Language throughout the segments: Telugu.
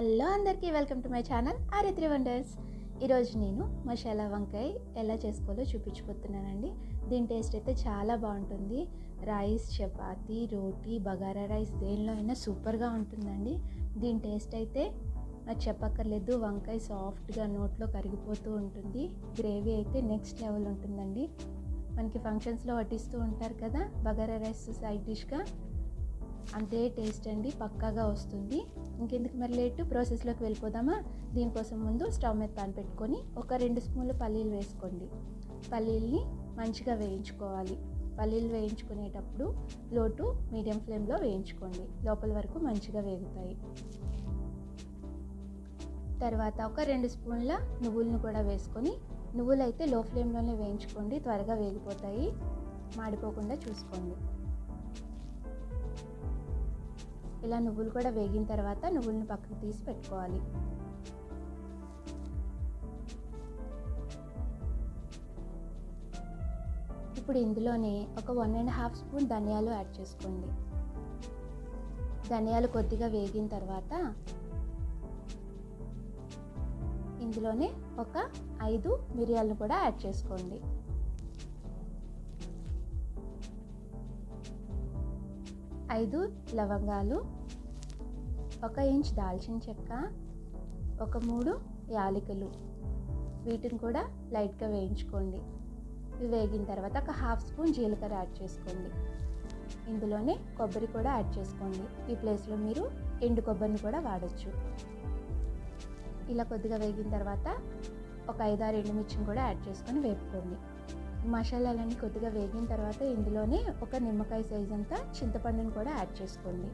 హలో అందరికీ welcome to my channel Arithri wonders. ఈరోజు నేను మసాలా వంకాయ ఎలా చేసుకోవాలో చూపించిపోతున్నానండి దీని టేస్ట్ అయితే చాలా బాగుంటుంది. రైస్ చపాతి రోటీ బగారా రైస్ దేనిలో అయినా సూపర్గా ఉంటుందండి. దీని టేస్ట్ అయితే నాకు చెప్పక్కర్లేదు వంకాయ సాఫ్ట్గా నోట్లో కరిగిపోతూ ఉంటుంది. గ్రేవీ అయితే నెక్స్ట్ లెవెల్ ఉంటుందండి. మనకి ఫంక్షన్స్లో వడ్డిస్తూ ఉంటారు కదా బగారా రైస్ సైడ్ డిష్గా. అంతే టేస్ట్ అండి పక్కాగా వస్తుంది. ఇంకెందుకు మరి లేటు? ప్రాసెస్లోకి వెళ్ళిపోదామా? దీనికోసం ముందు స్టవ్ మీద పాన్ పెట్టుకొని ఒక రెండు స్పూన్లు పల్లీలు వేసుకోండి. పల్లీల్ని మంచిగా వేయించుకోవాలి. పల్లీలు వేయించుకునేటప్పుడు లో టు మీడియం ఫ్లేమ్లో వేయించుకోండి. లోపల వరకు మంచిగా వేగుతాయి. తర్వాత ఒక రెండు స్పూన్ల నువ్వులను కూడా వేసుకొని నువ్వులు అయితే లో ఫ్లేమ్లోనే వేయించుకోండి త్వరగా వేగిపోతాయి. మాడిపోకుండా చూసుకోండి. ఇలా నువ్వులు కూడా వేగిన తర్వాత నువ్వులను పక్కకు తీసి పెట్టుకోవాలి. ఇప్పుడు ఇందులోనే ఒక వన్ అండ్ హాఫ్ స్పూన్ ధనియాలు యాడ్ చేసుకోండి. ధనియాలు కొద్దిగా వేగిన తర్వాత ఇందులోనే ఒక ఐదు మిరియాలను కూడా యాడ్ చేసుకోండి. ఐదు లవంగాలు ఒక ఇంచ్ దాల్చిన చెక్క ఒక మూడు యాలకులు. వీటిని కూడా లైట్గా వేయించుకోండి. ఇవి వేగిన తర్వాత ఒక హాఫ్ స్పూన్ జీలకర్ర యాడ్ చేసుకోండి. ఇందులోనే కొబ్బరి కూడా యాడ్ చేసుకోండి. ఈ ప్లేస్లో మీరు ఎండు కొబ్బరిని కూడా వాడచ్చు. ఇలా కొద్దిగా వేగిన తర్వాత ఒక ఐదారు ఎండుమిర్చిని కూడా యాడ్ చేసుకొని వేపుకోండి. మసాలాలన్నీ కొద్దిగా వేగిన తర్వాత ఇందులోనే ఒక నిమ్మకాయ సైజ్ అంతా చింతపండుని కూడా యాడ్ చేసుకోండి.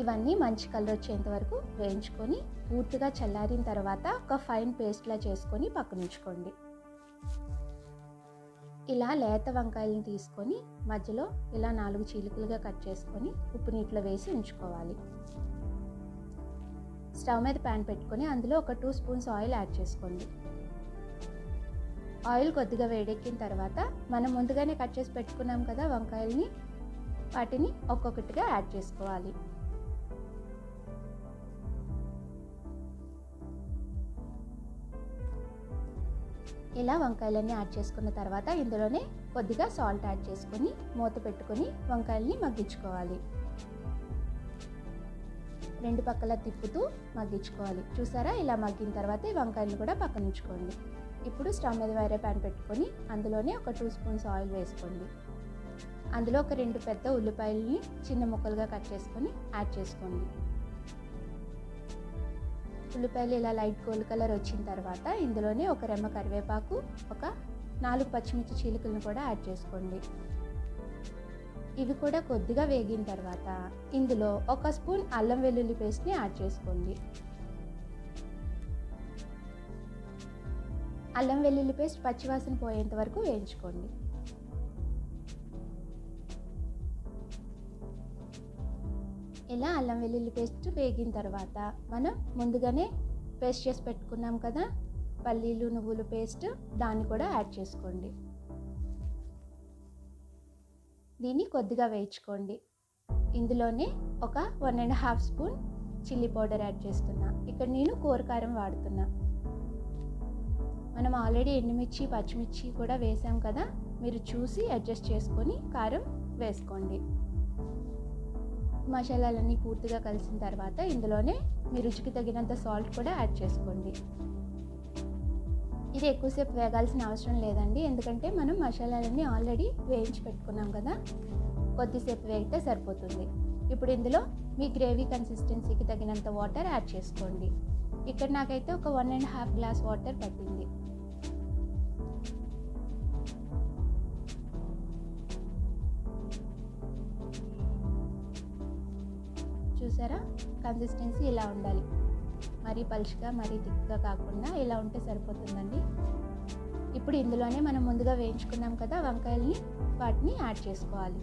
ఇవన్నీ మంచి కలర్ వచ్చేంత వరకు వేయించుకొని పూర్తిగా చల్లారిన తర్వాత ఒక ఫైన్ పేస్ట్లా చేసుకొని పక్కనుంచుకోండి. ఇలా లేత వంకాయలను తీసుకొని మధ్యలో ఇలా నాలుగు చీలికలుగా కట్ చేసుకొని ఉప్పు నీటిలో వేసి ఉంచుకోవాలి. స్టవ్ మీద ప్యాన్ పెట్టుకొని అందులో ఒక టూ స్పూన్స్ ఆయిల్ యాడ్ చేసుకోండి. ఆయిల్ కొద్దిగా వేడెక్కిన తర్వాత మనం ముందుగానే కట్ చేసి పెట్టుకున్నాం కదా వంకాయల్ని వాటిని ఒక్కొక్కటిగా యాడ్ చేసుకోవాలి. ఇలా వంకాయలన్నీ యాడ్ చేసుకున్న తర్వాత ఇందులోనే కొద్దిగా సాల్ట్ యాడ్ చేసుకొని మూత పెట్టుకొని వంకాయల్ని మగ్గించుకోవాలి. రెండు పక్కల తిప్పుతూ మగ్గించుకోవాలి. చూసారా? ఇలా మగ్గిన తర్వాత వంకాయలను కూడా పక్కన ఉంచుకోండి. ఇప్పుడు స్టవ్ మీద వేరే ప్యాన్ పెట్టుకొని అందులోనే ఒక టూ స్పూన్స్ ఆయిల్ వేసుకోండి. అందులో ఒక రెండు పెద్ద ఉల్లిపాయలని చిన్న ముక్కలుగా కట్ చేసుకొని యాడ్ చేసుకోండి. ఉల్లిపాయలు ఇలా లైట్ గోల్డ్ కలర్ వచ్చిన తర్వాత ఇందులోనే ఒక రెమ్మ కరివేపాకు ఒక నాలుగు పచ్చిమిర్చి చీలికలను కూడా యాడ్ చేసుకోండి. ఇవి కూడా కొద్దిగా వేగిన తర్వాత ఇందులో ఒక స్పూన్ అల్లం వెల్లుల్లి పేస్ట్ని యాడ్ చేసుకోండి. అల్లం వెల్లుల్లి పేస్ట్ పచ్చివాసన పోయేంత వరకు వేయించుకోండి. ఇలా అల్లం వెల్లుల్లి పేస్ట్ వేగిన తర్వాత మనం ముందుగానే పేస్ట్ చేసి పెట్టుకున్నాం కదా? పల్లీలు నువ్వులు పేస్ట్ దాన్ని కూడా యాడ్ చేసుకోండి. దీన్ని కొద్దిగా వేయించుకోండి. ఇందులోనే ఒక one and half spoon chilli powder add చేస్తున్నా. ఇక్కడ నేను కూరకారం వాడుతున్నా. మనం ఆల్రెడీ ఎండుమిర్చి పచ్చిమిర్చి కూడా వేసాం కదా? మీరు చూసి అడ్జస్ట్ చేసుకొని కారం వేసుకోండి. మసాలాలన్నీ పూర్తిగా కలిసిన తర్వాత ఇందులోనే మీ రుచికి తగినంత సాల్ట్ కూడా యాడ్ చేసుకోండి. ఇది ఎక్కువసేపు వేగాల్సిన అవసరం లేదండి. ఎందుకంటే మనం మసాలాలన్నీ ఆల్రెడీ వేయించి పెట్టుకున్నాం కదా. కొద్దిసేపు వేగితే సరిపోతుంది. ఇప్పుడు ఇందులో మీ గ్రేవీ కన్సిస్టెన్సీకి తగినంత వాటర్ యాడ్ చేసుకోండి. ఇక్కడ నాకైతే ఒక one and half glass water పట్టింది. చూసారా? కన్సిస్టెన్సీ ఇలా ఉండాలి? మరీ పలుచగా మరీ థిక్గా కాకుండా ఇలా ఉంటే సరిపోతుందండి? ఇప్పుడు ఇందులోనే మనం ముందుగా వేయించుకున్నాం కదా వంకాయల్ని వాటిని యాడ్ చేసుకోవాలి.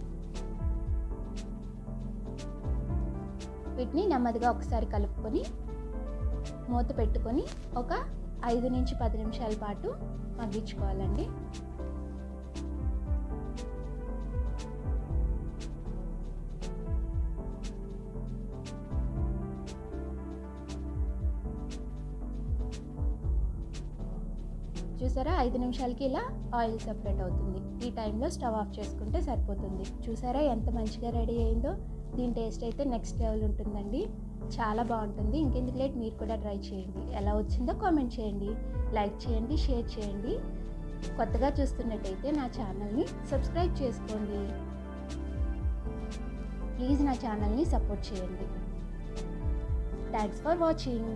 వీటిని నెమ్మదిగా ఒకసారి కలుపుకొని మూత పెట్టుకొని ఒక ఐదు నుంచి పది నిమిషాల పాటు మగ్గించుకోవాలండి. చూసారా? ఐదు నిమిషాలకి ఇలా ఆయిల్ సపరేట్ అవుతుంది. ఈ టైంలో స్టవ్ ఆఫ్ చేసుకుంటే సరిపోతుంది. చూసారా ఎంత మంచిగా రెడీ అయిందో? దీని టేస్ట్ అయితే నెక్స్ట్ లెవెల్ ఉంటుందండి. చాలా బాగుంటుంది. ఇంకెందుకు లేట్? మీరు కూడా ట్రై చేయండి. ఎలా వచ్చిందో కామెంట్ చేయండి. లైక్ చేయండి షేర్ చేయండి. కొత్తగా చూస్తున్నట్టయితే నా ఛానల్ని సబ్స్క్రైబ్ చేసుకోండి. ప్లీజ్ నా ఛానల్ని సపోర్ట్ చేయండి. Thanks for watching